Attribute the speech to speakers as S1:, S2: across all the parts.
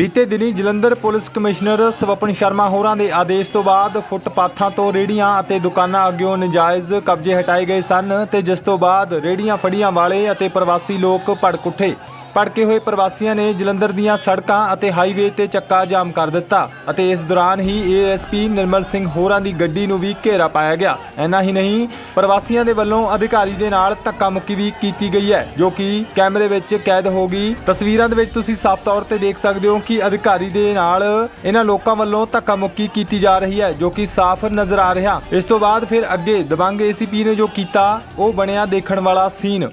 S1: ਬੀਤੇ ਦਿਨੀ Jalandhar police commissioner Swapan Sharma ਹੋਰਾਂ ਦੇ ਆਦੇਸ਼ ਤੋਂ ਬਾਅਦ ਫੁੱਟਪਾਥਾਂ ਤੋਂ ਰੇੜੀਆਂ ਅਤੇ ਦੁਕਾਨਾਂ ਅੱਗਿਓਂ ਨਜਾਇਜ਼ ਕਬਜ਼ੇ ਹਟਾਏ ਗਏ ਸਨ ਤੇ ਜਿਸ ਤੋਂ ਬਾਅਦ ਰੇੜੀਆਂ ਫੜੀਆਂ ਵਾਲੇ ਅਤੇ ਪ੍ਰਵਾਸੀ ਲੋਕ ਭੜਕ ਉੱਠੇ। ਭੜਕੇ ਹੋਏ ਪ੍ਰਵਾਸੀਆਂ ਨੇ ਜਲੰਧਰ ਦੀਆਂ ਸੜਕਾਂ ਅਤੇ ਹਾਈਵੇ ਤੇ ਚੱਕਾ ਜਾਮ ਕਰ ਦਿੱਤਾ ਅਤੇ ਇਸ ਦੌਰਾਨ ਹੀ ਏਐਸਪੀ ਨਿਰਮਲ ਸਿੰਘ ਹੋਰਾਂ ਦੀ ਗੱਡੀ ਨੂੰ ਵੀ ਘੇਰਾ ਪਾਇਆ ਗਿਆ। ਐਨਾ ਹੀ ਨਹੀਂ, ਪ੍ਰਵਾਸੀਆਂ ਦੇ ਵੱਲੋਂ ਅਧਿਕਾਰੀ ਦੇ ਨਾਲ ਧੱਕਾ ਮੁੱਕੀ ਵੀ ਕੀਤੀ ਗਈ ਹੈ, ਜੋ ਕਿ ਕੈਮਰੇ ਵਿੱਚ ਕੈਦ ਹੋ ਗਈ। ਤਸਵੀਰਾਂ ਦੇ ਵਿੱਚ ਤੁਸੀਂ ਸਾਫ਼ ਤੌਰ ਤੇ ਦੇਖ ਸਕਦੇ ਹੋ ਕਿ ਅਧਿਕਾਰੀ ਦੇ ਨਾਲ ਇਹਨਾਂ ਲੋਕਾਂ ਵੱਲੋਂ ਧੱਕਾ ਮੁੱਕੀ ਕੀਤੀ ਜਾ ਰਹੀ ਹੈ, ਜੋ ਕਿ ਸਾਫ਼ ਨਜ਼ਰ ਆ ਰਿਹਾ। ਇਸ ਤੋਂ ਬਾਅਦ ਫਿਰ ਅੱਗੇ ਦਬੰਗ ਏਸੀਪੀ ਨੇ ਜੋ ਕੀਤਾ, ਉਹ ਬਣਿਆ ਦੇਖਣ ਵਾਲਾ ਸੀਨ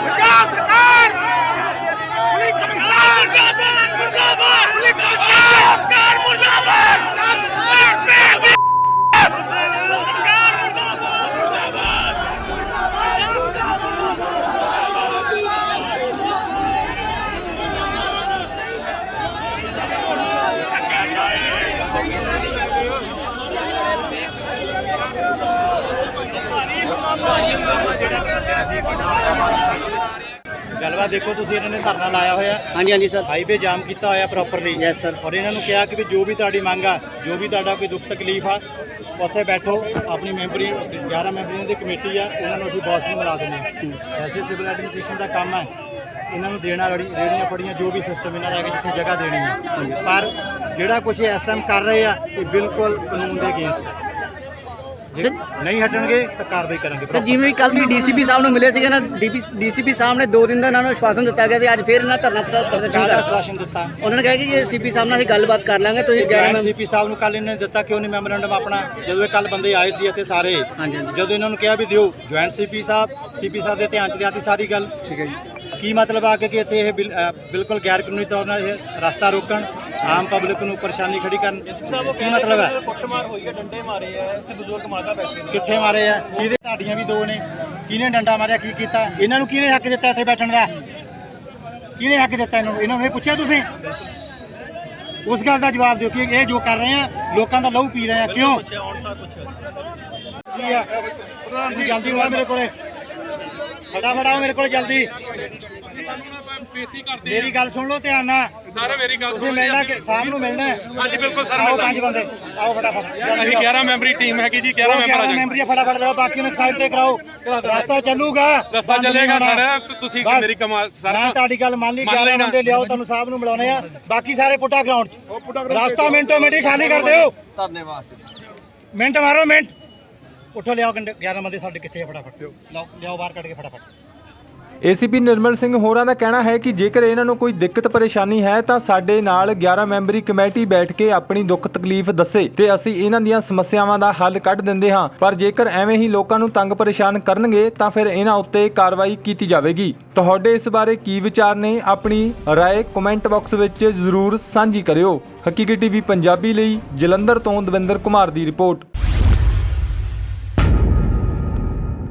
S2: ਪੰਜਾਬ ਸਰਕਾਰ ਪੁਲਿਸ ਕਮਿਸ਼ਨਰ ਮੁਰਦਾਬਾਦ ਮੁਰਦਾਬਾਦ ਪੁਲਿਸ ਕਮਿਸ਼ਨਰ ਸਰਕਾਰ ਮੁਰਦਾਬਾਦ ਸਰਕਾਰ ਮੁਰਦਾਬਾਦ
S3: ਗੱਲਬਾਤ ਦੇਖੋ ਤੁਸੀਂ ਇਹਨਾਂ ਨੇ ਧਰਨਾ ਲਾਇਆ ਹੋਇਆ।
S4: ਹਾਂਜੀ ਹਾਂਜੀ ਸਰ।
S3: ਹਾਈਵੇ ਜਾਮ ਕੀਤਾ ਹੋਇਆ ਪ੍ਰੋਪਰਲੀ
S4: Yes, sir.
S3: ਔਰ ਇਹਨਾਂ ਨੂੰ ਕਿਹਾ ਕਿ ਵੀ ਜੋ ਵੀ ਤੁਹਾਡੀ ਮੰਗ ਆ ਜੋ ਵੀ ਤੁਹਾਡਾ ਕੋਈ ਦੁੱਖ ਤਕਲੀਫ ਆ ਉੱਥੇ ਬੈਠੋ। ਆਪਣੀ ਮੈਂਬਰੀ 11 ਮੈਂਬਰੀਆਂ ਦੀ ਕਮੇਟੀ ਆ ਉਹਨਾਂ ਨੂੰ ਅਸੀਂ ਬੌਸ ਨੂੰ ਮਿਲਾ ਦਿੰਦੇ ਹਾਂ। ਐਸੇ ਸਿਵਲ ਐਡਮਿਨਿਸਟ੍ਰੇਸ਼ਨ ਦਾ ਕੰਮ ਹੈ ਇਹਨਾਂ ਨੂੰ ਦੇਣਾ ਰੜੀ ਰੇੜੀਆਂ ਫੜੀਆਂ ਜੋ ਵੀ ਸਿਸਟਮ ਇਹਨਾਂ ਦਾ ਹੈਗਾ ਜਿੱਥੇ ਜਗ੍ਹਾ ਦੇਣੀ ਹੈ ਪਰ ਜਿਹੜਾ ਕੁਝ ਇਸ ਟਾਈਮ ਕਰ ਰਹੇ ਆ ਇਹ ਬਿਲਕੁਲ ਕਾਨੂੰਨ ਦੇ ਅਗੇਂਸਟ ਹੈ ਨਹੀਂ ਹਟਣਗੇ ਤਾਂ ਕਾਰਵਾਈ ਕਰਾਂਗੇ
S4: ਸਰ ਜਿਵੇਂ ਕੱਲ ਵੀ ਡੀਸੀਪੀ ਸਾਹਿਬ ਨੂੰ ਮਿਲੇ ਸੀਗੇ ਨਾ ਡੀਸੀਪੀ ਸਾਹਿਬ ਨੇ ਦੋ ਦਿਨ ਦਾ ਇਹਨਾਂ ਨੂੰ ਆਸ਼ਵਾਸਨ ਦਿੱਤਾ ਗਿਆ ਸੀ ਅੱਜ ਫਿਰ ਇਹਨਾਂ ਧਰਨਾ ਪ੍ਰ- ਪ੍ਰਦਰਸ਼ਨ ਕਰ
S3: ਆਸ਼ਵਾਸਨ ਦਿੱਤਾ।
S4: ਉਹਨਾਂ ਨੇ ਕਿਹਾ ਕਿ ਜੇ ਸੀਪੀ ਸਾਹਿਬ ਨਾਲ ਅਸੀਂ ਗੱਲਬਾਤ ਕਰ ਲਾਂਗੇ ਤੁਸੀਂ 11
S3: ਜੈਨ
S4: ਮੈਂਬਰ
S3: ਸੀਪੀ ਸਾਹਿਬ ਨੂੰ ਕੱਲ ਇਹਨਾਂ ਨੇ ਦਿੱਤਾ ਕਿਉਂ ਨਹੀਂ ਮੈਮੋਰੈਂਡਮ ਆਪਣਾ ਜਦੋਂ ਇਹ ਕੱਲ ਬੰਦੇ ਆਏ ਸੀ ਇੱਥੇ ਸਾਰੇ ਜਦੋਂ ਇਹਨਾਂ ਨੂੰ ਕਿਹਾ ਵੀ ਦਿਓ ਜੁਆਇੰਟ ਸੀਪੀ ਸਾਹਿਬ ਸੀਪੀ ਸਾਹਿਬ ਦੇ ਧਿਆਨ ਚ ਲਿਆਤੀ ਸਾਰੀ ਗੱਲ।
S4: ਠੀਕ ਹੈ ਜੀ।
S3: ਕੀ ਮਤਲਬ ਆ ਕਿ ਕਿ ਇੱਥੇ ਇਹ ਬਿਲਕੁਲ ਗੈਰ ਕਾਨੂੰਨੀ ਤੌਰ ਨਾਲ ਇਹ ਰਸਤਾ ਰੋਕਣ? ਆਮ ਪਬਲਿਕ ਨੂੰ ਪਰੇਸ਼ਾਨੀ ਖੜੀ ਕਰਨ ਕੀ ਮਤਲਬ ਹੈ?
S5: ਕੁੱਟਮਾਰ ਹੋਈ ਹੈ ਡੰਡੇ ਮਾਰੇ ਆ ਇੱਥੇ ਬਜ਼ੁਰਗ ਮਾਤਾ ਬੈਠੇ ਨੇ।
S3: ਕਿੱਥੇ ਮਾਰੇ ਆ? ਕਿਹਦੇ ਤੁਹਾਡੀਆਂ ਵੀ ਦੋ ਨੇ? ਕਿਹਨੇ ਡੰਡਾ ਮਾਰਿਆ ਕੀ ਕੀਤਾ? ਇਹਨਾਂ ਨੂੰ ਕਿਹਨੇ ਹੱਕ ਦਿੱਤਾ ਇੱਥੇ ਬੈਠਣ ਦਾ? ਕਿਹਨੇ ਹੱਕ ਦਿੱਤਾ ਇਹਨਾਂ ਨੂੰ? ਇਹਨਾਂ ਨੂੰ ਇਹ ਪੁੱਛਿਆ ਤੁਸੀਂ? ਉਸ ਗੱਲ ਦਾ ਜਵਾਬ ਦਿਓ ਕਿ ਇਹ ਜੋ ਕਰ ਰਹੇ ਆ ਲੋਕਾਂ ਦਾ ਲਹੂ ਪੀ ਰਹੇ ਆ। ਕਿਉਂ? ਆ? ਤੁਸੀਂ ਜਲਦੀ ਆਓ ਮੇਰੇ ਕੋਲੇ। ਫਟਾਫਟ ਆਓ ਮੇਰੇ ਕੋਲੇ ਜਲਦੀ। ਮੇਰੀ ਗੱਲ ਸੁਣ ਲਓ ਧਿਆਨ ਨਾਲ।
S6: ਸਰ ਮੇਰੀ ਗੱਲ
S3: ਤੁਸੀਂ
S6: ਸੁਣੋ
S3: ਮਿਲਣਾ ਕਿ ਸ਼ਾਮ ਨੂੰ ਮਿਲਣਾ ਹੈ।
S6: ਹਾਂਜੀ ਬਿਲਕੁਲ ਸਰ
S3: ਆਓ
S6: ਮਿਲਣਾ
S3: ਪੰਜ ਬੰਦੇ। ਆਓ ਫਟਾਫਟ।
S6: ਅਸੀਂ 11 ਮੈਂਬਰੀ ਟੀਮ ਹੈਗੀ ਜੀ 11 ਮੈਂਬਰ ਆ ਜੀ
S3: ਮੈਂਬਰੀ ਫਟਾਫਟ ਲਿਆਓ ਬਾਕੀ ਨੂੰ ਸਾਈਡ ਤੇ ਕਰਾਓ। ਰਸਤਾ ਚੱਲੂਗਾ।
S6: ਰਸਤਾ
S3: ਬੰਦ ਨਹੀਂ
S6: ਚੱਲੇਗਾ
S3: ਹੋਣਾ।
S6: ਸਰ ਤੁਸੀਂ
S3: ਬਸ।
S6: ਮੇਰੀ ਕਮਾਲ ਸਰ
S3: ਮੈਂ ਤੁਹਾਡੀ ਗੱਲ ਮੰਨ ਲਈ
S6: ਮੰਨ
S3: 11
S6: ਲੈਣਾ।
S3: ਬੰਦੇ ਲਿਆਓ ਤੁਹਾਨੂੰ ਸਾਹਿਬ ਨੂੰ ਮਿਲਾਉਣੇ ਆ। ਬਾਕੀ ਸਾਰੇ ਪੁੱਟਾ ਗਰਾਊਂਡ 'ਚ। ਰਸਤਾ ਮਿੰਟੋ ਮਿੰਟ ਹੀ ਖਾਲੀ ਕਰ ਦਿਓ। ਧੰਨਵਾਦ। ਮਿੰਟ ਮਾਰੋ ਮਿੰਟ। ਉੱਠੋ ਲਿਆਓ ਕੰਡੇ। 11 ਬੰਦੇ ਸਾਡੇ ਕਿੱਥੇ ਆ ਫਟਾਫਟ। ਲਿਆਓ ਲਿਆਓ ਬਾਹਰ ਕੱਢ ਕੇ ਫਟਾਫਟ।
S1: ਏਸੀਪੀ ਨਿਰਮਲ ਸਿੰਘ ਹੋਰਾਂ ਦਾ ਕਹਿਣਾ ਹੈ ਕਿ ਜੇਕਰ ਇਹਨਾਂ ਨੂੰ ਕੋਈ ਦਿੱਕਤ ਪਰੇਸ਼ਾਨੀ ਹੈ ਤਾਂ ਸਾਡੇ ਨਾਲ 11 ਮੈਂਬਰੀ ਕਮੇਟੀ ਬੈਠ ਕੇ ਆਪਣੀ ਦੁੱਖ ਤਕਲੀਫ ਦੱਸੇ ਤੇ ਅਸੀਂ ਇਹਨਾਂ ਦੀਆਂ ਸਮੱਸਿਆਵਾਂ ਦਾ ਹੱਲ ਕੱਢ ਦਿੰਦੇ ਹਾਂ ਪਰ ਜੇਕਰ ਐਵੇਂ ਹੀ ਲੋਕਾਂ ਨੂੰ ਤੰਗ ਪਰੇਸ਼ਾਨ ਕਰਨਗੇ ਤਾਂ ਫਿਰ ਇਹਨਾਂ ਉੱਤੇ ਕਾਰਵਾਈ ਕੀਤੀ ਜਾਵੇਗੀ ਤੁਹਾਡੇ ਇਸ ਬਾਰੇ ਕੀ ਵਿਚਾਰ ਨੇ ਆਪਣੀ رائے ਕਮੈਂਟ ਬਾਕਸ ਵਿੱਚ ਜ਼ਰੂਰ ਸਾਂਝੀ ਕਰਿਓ ਹਕੀਕੀ ਟੀਵੀ ਪੰਜਾਬੀ ਲਈ ਜਲੰਧਰ ਤੋਂ ਦਵਿੰਦਰ ਕੁਮਾਰ ਦੀ ਰਿਪੋਰਟ